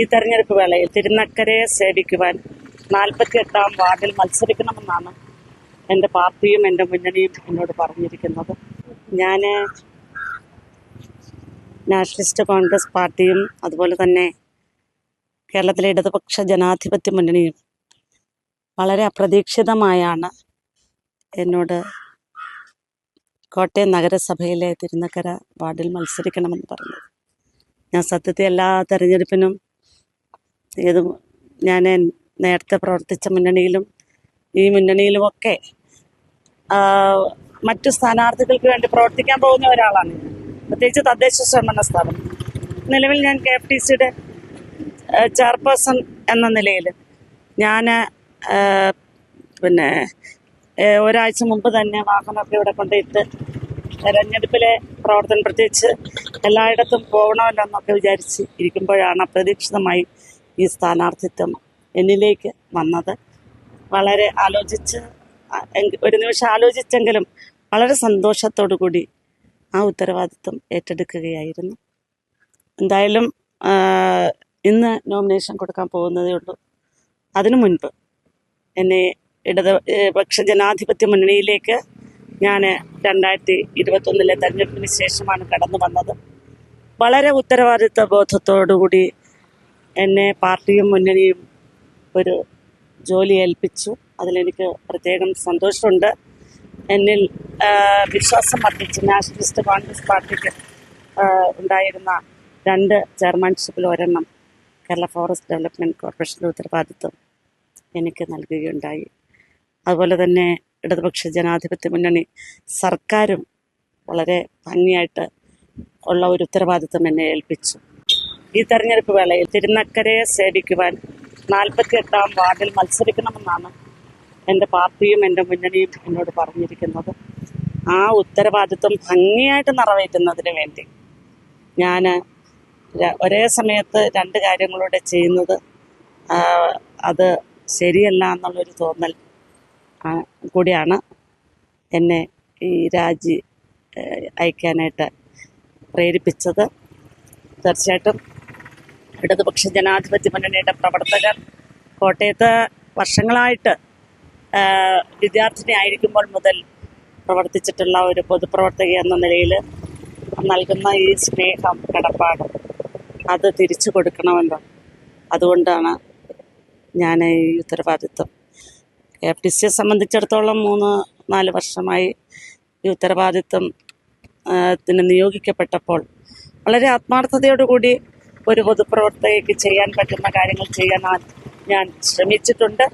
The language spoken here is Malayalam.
ഈ തെരഞ്ഞെടുപ്പ് വേളയിൽ തിരുനക്കരയെ സേവിക്കുവാൻ നാൽപ്പത്തിയെട്ടാം വാർഡിൽ മത്സരിക്കണമെന്നാണ് എന്റെ പാർട്ടിയും എന്റെ മുന്നണിയും എന്നോട് പറഞ്ഞിരിക്കുന്നത്. ഞാൻ നാഷണലിസ്റ്റ് കോൺഗ്രസ് പാർട്ടിയും അതുപോലെ തന്നെ കേരളത്തിലെ ഇടതുപക്ഷ ജനാധിപത്യ മുന്നണിയും വളരെ അപ്രതീക്ഷിതമായാണ് എന്നോട് കോട്ടയം നഗരസഭയിലെ തിരുനക്കര വാർഡിൽ മത്സരിക്കണമെന്ന് പറഞ്ഞത്. ഞാൻ സത്യത്തിൽ എല്ലാ തെരഞ്ഞെടുപ്പിനും ഏത് ഞാൻ നേരത്തെ പ്രവർത്തിച്ച മുന്നണിയിലും ഈ മുന്നണിയിലുമൊക്കെ മറ്റു സ്ഥാനാർത്ഥികൾക്ക് വേണ്ടി പ്രവർത്തിക്കാൻ പോകുന്ന ഒരാളാണ്. പ്രത്യേകിച്ച് തദ്ദേശ സ്വയംഭരണ സ്ഥാപനം നിലവിൽ ഞാൻ കെ എഫ് ടി സിയുടെ ചെയർപേഴ്സൺ എന്ന നിലയിൽ ഞാൻ പിന്നെ ഒരാഴ്ച മുമ്പ് തന്നെ വാഹനമൊക്കെ ഇവിടെ കൊണ്ടിട്ട് തെരഞ്ഞെടുപ്പിലെ പ്രവർത്തനം പ്രത്യേകിച്ച് എല്ലായിടത്തും പോകണമല്ലോ എന്നൊക്കെ വിചാരിച്ച് ഇരിക്കുമ്പോഴാണ് അപ്രതീക്ഷിതമായി ഈ സ്ഥാനാർത്ഥിത്വം എന്നിലേക്ക് വന്നത്. വളരെ ആലോചിച്ച് ഒരു നിമിഷം ആലോചിച്ചെങ്കിലും വളരെ സന്തോഷത്തോടു കൂടി ആ ഉത്തരവാദിത്വം ഏറ്റെടുക്കുകയായിരുന്നു. എന്തായാലും ഇന്ന് നോമിനേഷൻ കൊടുക്കാൻ പോകുന്നതേ ഉള്ളൂ. അതിനു മുൻപ് എന്നെ ഇടത് പക്ഷ ജനാധിപത്യ മുന്നണിയിലേക്ക് ഞാൻ രണ്ടായിരത്തി ഇരുപത്തൊന്നിലെ തെരഞ്ഞെടുപ്പിന് ശേഷമാണ് കടന്നു വന്നത്. വളരെ ഉത്തരവാദിത്വ ബോധത്തോടുകൂടി എന്നെ പാർട്ടിയും മുന്നണിയും ഒരു ജോലി ഏൽപ്പിച്ചു. അതിലെനിക്ക് പ്രത്യേകം സന്തോഷമുണ്ട്. എന്നിൽ വിശ്വാസം വർദ്ധിച്ച് നാഷണലിസ്റ്റ് കോൺഗ്രസ് പാർട്ടിക്ക് ഉണ്ടായിരുന്ന രണ്ട് ചെയർമാൻഷിപ്പിൽ ഒരെണ്ണം കേരള ഫോറസ്റ്റ് ഡെവലപ്മെന്റ് കോർപ്പറേഷന്റെ ഉത്തരവാദിത്വം എനിക്ക് നൽകുകയുണ്ടായി. അതുപോലെ തന്നെ ഇടതുപക്ഷ ജനാധിപത്യ മുന്നണി സർക്കാരും വളരെ ഭംഗിയായിട്ട് ഉള്ള ഒരു ഉത്തരവാദിത്വം എന്നെ ഏൽപ്പിച്ചു. ഈ തെരഞ്ഞെടുപ്പ് വേളയിൽ തിരുനക്കരയെ സേവിക്കുവാൻ നാൽപ്പത്തിയെട്ടാം വാർഡിൽ മത്സരിക്കണമെന്നാണ് എന്റെ പാർട്ടിയും എന്റെ മുന്നണിയും എന്നോട് പറഞ്ഞിരിക്കുന്നത്. ആ ഉത്തരവാദിത്വം ഭംഗിയായിട്ട് നിറവേറ്റുന്നതിന് വേണ്ടി ഞാൻ ഒരേ സമയത്ത് രണ്ട് കാര്യങ്ങളൂടെ ചെയ്യുന്നത് അത് ശരിയല്ല എന്നുള്ളൊരു തോന്നൽ കൂടിയാണ് എന്നെ ഈ രാജി അയക്കാനായിട്ട് പ്രേരിപ്പിച്ചത്. തീർച്ചയായിട്ടും ഇടതുപക്ഷ ജനാധിപത്യ മുന്നണിയുടെ പ്രവർത്തകർ കോട്ടയത്ത് വർഷങ്ങളായിട്ട് വിദ്യാർത്ഥിനി ആയിരിക്കുമ്പോൾ മുതൽ പ്രവർത്തിച്ചിട്ടുള്ള ഒരു പൊതുപ്രവർത്തക എന്ന നിലയിൽ നൽകുന്ന ഈ സ്നേഹം കടപ്പാട് അത് തിരിച്ചു കൊടുക്കണമല്ലോ അതുകൊണ്ടാണ് ഞാൻ ഈ ഉത്തരവാദിത്വം എഫ് ഡി സിയെ സംബന്ധിച്ചിടത്തോളം മൂന്ന് നാല് വർഷമായി ഈ ഉത്തരവാദിത്വം ത്തിന് നിയോഗിക്കപ്പെട്ടപ്പോൾ വളരെ ആത്മാർത്ഥതയോടുകൂടി ഒരു പൊതുപ്രവർത്തകയ്ക്ക് ചെയ്യാൻ പറ്റുന്ന കാര്യങ്ങൾ ചെയ്യാൻ ഞാൻ ശ്രമിച്ചിട്ടുണ്ട്.